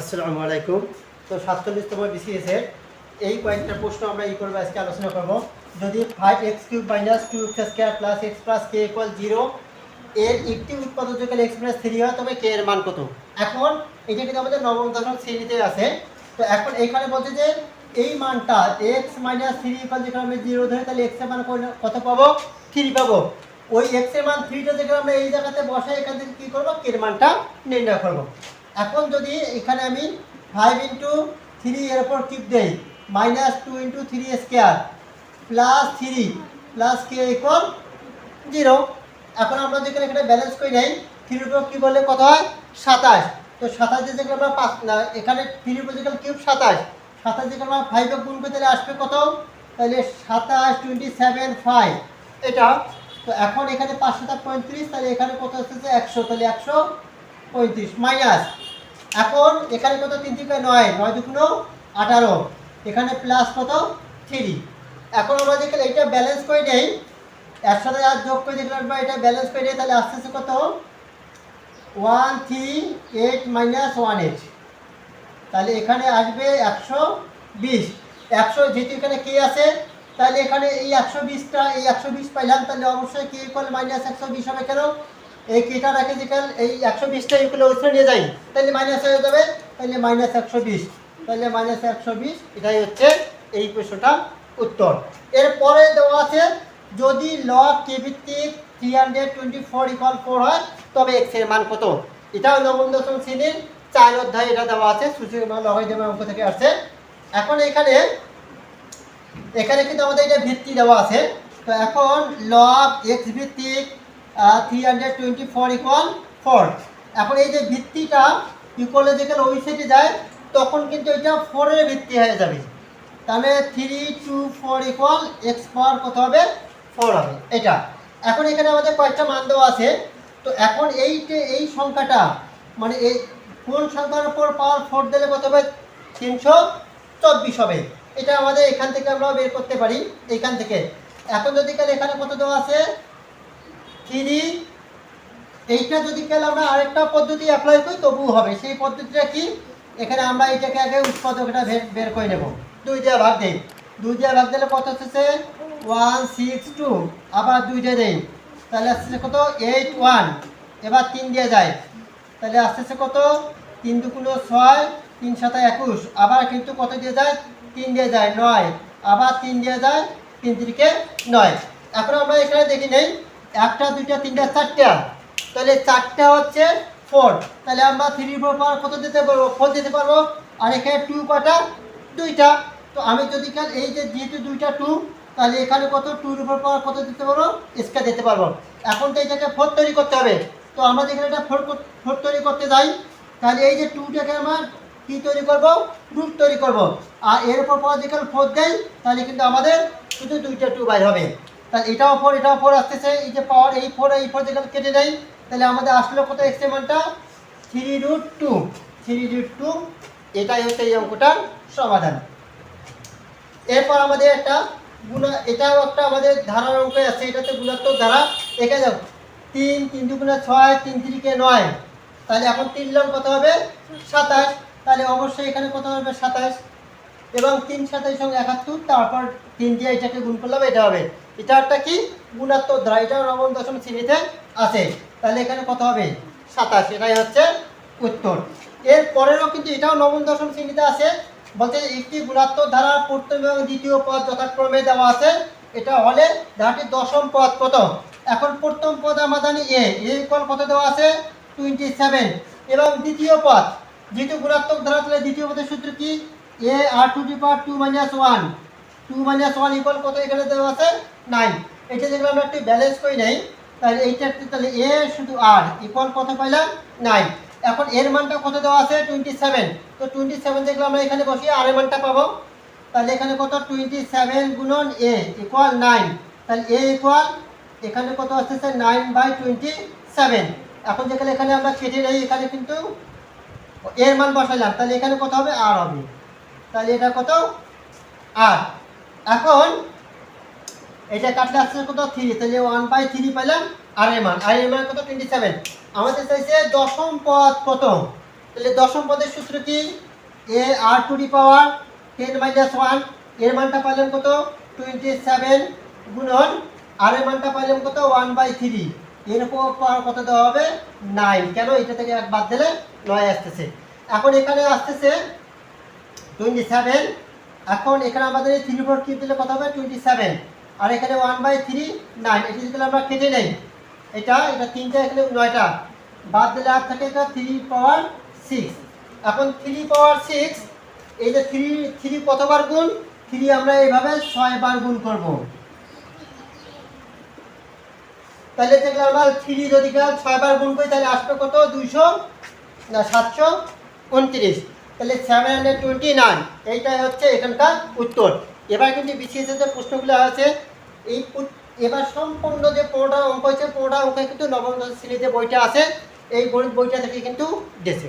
আসসালামু আলাইকুম। তো সাতচল্লিশতম বিসিএস এর এই কয়েকটা প্রশ্ন আমরা এই করব আজকে আলোচনা করব। যদি five x cube minus two x square plus x plus k equal zero এর একটি উৎপাদক যদি এক্স প্লাস থ্রি হয়, তবে কে এর মান কত? এখন এটা কিন্তু আমাদের নবম দশম শ্রেণীতে আছে। তো এখন এখানে বলছে যে এই মানটা এক্স মাইনাস থ্রি ইকুয়াল যেখানে আমরা জিরো ধরে, তাহলে এক্সের মান কত- পাবো? থ্রি পাবো। ওই এক্সের মান থ্রিটা যেখানে আমরা এই জায়গাতে বসাই, এখান থেকে কী করব? কে এর মানটা নির্ণয় করব। এখন যদি এখানে আমি ফাইভ ইন্টু থ্রি এর উপর টিপ দেই minus two into three square plus three plus k equal zero এখন আমরা যেখানে এখানে ব্যালেন্স করে নেই থ্রির উপর কী বললে কত হয়? সাতাশ। তো সাতাশ দিয়ে যেখানে আমরা পাঁচ এখানে থ্রির উপর যেখানে কিউব সাতাশ সাতাশ যেখানে আমরা ফাইভে গুণ করে তাহলে আসবে কত? তাহলে সাতাশ টোয়েন্টি সেভেন ফাইভ এটা, তো এখন এখানে পাঁচ সাতা পঁয়ত্রিশ, তাহলে এখানে কত আসতেছে? একশো। তাহলে একশো পঁয়ত্রিশ। মাইনাস এখন এখানে কত? তিন থেকে নয়। নয় দুগুণ আঠারো। এখানে প্লাস কত? থ্রি এখন আমরা যেখানে এটা ব্যালেন্স করে নেই এর সাথে আর যোগ করে দেখলাম বা এটা ব্যালেন্স করে নেই তাহলে আস্তে আস্তে কত? One three eight minus one eight তাহলে এখানে আসবে একশো বিশ। একশো যেহেতু এখানে কে আছে, তাহলে এখানে এই একশো বিশটা, এই একশো বিশ পাইলাম, তাহলে অবশ্যই কে ইকুয়াল মাইনাস একশো বিশ হবে কেন? এই কেটা রাখে যেখানে এই একশো বিশটা ইকুয়াল ওইখানে নিয়ে যাই। তাহলে মাইনাস হয়ে যাবে তাহলে মাইনাস একশো বিশ। তাহলে মাইনাস একশো বিশ, এটাই হচ্ছে এই প্রশ্নটা উত্তর। এরপরে দেওয়া আছে, যদি লগ কে ভিত্তিক three hundred twenty four equal four হয়, তবে এক্সের মান কত? এটাও নবম দশম শ্রেণির চার অধ্যায় এটা দেওয়া আছে সুচি লগাই দেবে অঙ্ক থেকে আসছে। এখন এখানে এখানে কিন্তু আমাদের এটা ভিত্তি দেওয়া আছে। তো এখন লব এক্স ভিত্তিক three hundred twenty four equal four এখন এই যে ভিত্তিটা ইকুয়ালে যেখানে যায়, তখন কিন্তু এটা ফোরের ভিত্তি হয়ে যাবে। তাহলে three two four equal x power কত হবে? ফোর হবে। এটা। এখন এখানে আমাদের কয়েকটা মান দেওয়া আছে। তো এখন এইটে, এই সংখ্যাটা মানে এই কোন সংখ্যার উপর পাওয়ার ফোর দিলে কত হবে? তিনশো চব্বিশ হবে। এটা আমাদের এখান থেকে আমরা বের করতে পারি এখান থেকে। এখন যদি এখানে কত দেওয়া আছে? থ্রি এইটা যদি কাল আমরা আরেকটা পদ্ধতি অ্যাপ্লাই করি, তবুও হবে। সেই পদ্ধতিটা কি? এখানে আমরা এটাকে আগে উৎপাদকটা বের- করে নেব। দুই দিয়ে ভাগ দেই। দুই দিয়ে ভাগ দিলে কত হচ্ছে? One, six, two. আবার দুইটা দেই। তাহলে আসতেছে কত? Eight, one. এবার তিন দিয়ে যায়। তাহলে আসতেছে কত? তিন দুগুলো ছয়, তিন সাথে একুশ। আবার কিন্তু কত দিয়ে যায়? তিন দিয়ে যায়, নয়। আবার তিন দিয়ে যায়, তিন তিরিকে নয়। এখন আমরা এখানে দেখি নেই একটা, দুইটা, তিনটা, চারটা। তাহলে চারটা হচ্ছে ফোর তাহলে আমরা থ্রি ফোর পাওয়ার কত দিতে পারব? ফোর দিতে পারব। আর এখানে টু কটা দুইটা। তো আমি যদি কাল এই যে যেহেতু দুইটা টু তাহলে এখানে কত? টুর উপর পাওয়ার কত দিতে পারব? স্কোয়ার দিতে পারব। এখন তো এটাকে ফোর তৈরি করতে হবে। তো আমরা যেখানে এটা ফোর ফোর তৈরি করতে যাই, তাহলে এই যে টুটাকে আমরা কী তৈরি করব? রুট তৈরি করব। আর এর উপর পাওয়া যেখানে ফোর দেয়, তাহলে কিন্তু আমাদের শুধু দুইটা টু বাইর হবে। তাহলে এটাও ফোর এটাও ফোর আসতেছে, এই যে পাওয়ার এই ফোর এই ফোর যেখানে কেটে নেই তাহলে আমাদের আসলো কত এক্স মানটা? Three root two three root two এটাই হচ্ছে এই অঙ্কটার সমাধান। এরপর আমাদের একটা গুণা, এটাও একটা আমাদের ধারার অঙ্ক আছে, এটাতে গুণাত্মক ধারা, এখানে যাও তিন তিন দুগুণে ছয়, তিন তিরিকে নয়, তাহলে এখন তিন লং কত হবে? সাতাশ, তাহলে অবশ্যই এখানে কত হবে? সাতাশ, এবং তিন সাতাশ সঙ্গে একাত্তর, তারপর তিন দিয়ে এটাকে গুণ করলাম এটা হবে এটা একটা কি? গুণাত্মক ধারা এটাও নবম দশম শ্রেণীতে আছে। তাহলে এখানে কত হবে? সাতাশ। এটাই হচ্ছে উত্তর। এর পরেরও কিন্তু এটাও নবম দশম শ্রেণীতে আছে। বলতে একটি গুণাত্মক ধারা প্রথম এবং দ্বিতীয় পদ যথাক্রমে দেওয়া আছে। এটা হলে ধারাটির দশম পদ কত? এখন প্রথম পদ আমরা জানি এ কল কত দেওয়া আছে? টোয়েন্টি সেভেন এবং দ্বিতীয় পদ? যেহেতু গুণাত্মক ধারা, তাহলে দ্বিতীয় পদের সূত্র কি? A r to the power two minus one. Two minus one equal কত এখানে দেওয়া আছে? নাইন এটা যেগুলো আমরা একটু ব্যালেন্স করি নাই, তাহলে এইটা একটু তাহলে এ শুধু আর ইকুয়াল কত পাইলাম? নাইন এখন এর মানটা কত দেওয়া আছে? টোয়েন্টি সেভেন তো টোয়েন্টি সেভেন যেগুলো আমরা এখানে বসিয়ে আর এর মানটা পাবো। তাহলে এখানে কত? টোয়েন্টি সেভেন গুণন এ ইকুয়াল নাইন তাহলে এ ইকুয়াল এখানে কত আসতেছে? নাইন বাই টোয়েন্টি সেভেন এখন যেখানে এখানে আমরা কেটে নেই, এখানে কিন্তু এর মান বসাইলাম। তাহলে এখানে কত হবে? আর হবে। তাহলে এটা কত? আর এখন এটা কাটলে আসছে কত? থ্রি তাহলে ওয়ান বাই থ্রি পাইলাম আর এর মান। আর এর মান কত? টোয়েন্টি সেভেন আমাদের চাইছে দশম পদ প্রথম। তাহলে দশম পদের সূত্র কি? A r to the power ten minus ওয়ানের মানটা পাইলাম কত? টোয়েন্টি সেভেন গুণন। আর এর মানটা পাইলাম কত? ওয়ান বাই থ্রি এর উপর কত দেওয়া হবে? নাইন কেন? এটা থেকে এক বাদ দিলে নয় আসতেছে। এখন এখানে আসতেছে টোয়েন্টি সেভেন এখন এখানে আমাদের থ্রি ফোর কিউব দিলে কত হবে? টোয়েন্টি সেভেন আর এখানে ওয়ান বাই থ্রি নাইন এটি যদি আমরা কেটে নেই। এটা এটা তিনটা, এখানে নয়টা। বাদ দিলে আর থাকে এটা থ্রি পাওয়ার সিক্স এখন থ্রি পাওয়ার সিক্স এই যে থ্রি থ্রি কতবার গুণ? থ্রি আমরা এইভাবে ছয় বার গুণ করব। তাহলে দেখলে আমরা থ্রি যদি ছয় বার গুণ করি, তাহলে আসবে কত? দুইশো না সাতশো উনত্রিশ। তাহলে সেভেন হান্ড্রেড টোয়েন্টি নাইন এইটাই হচ্ছে এখানকার উত্তর। এবার কিন্তু বিসিএসের যে প্রশ্নগুলো আছে, এই এবার সম্পূর্ণ যে পুরোটা অঙ্ক হয়েছে, পুরোটা অঙ্ক কিন্তু নবম শ্রেণির যে বইটা আছে, এই গণিত বইটা থেকে কিন্তু গেছে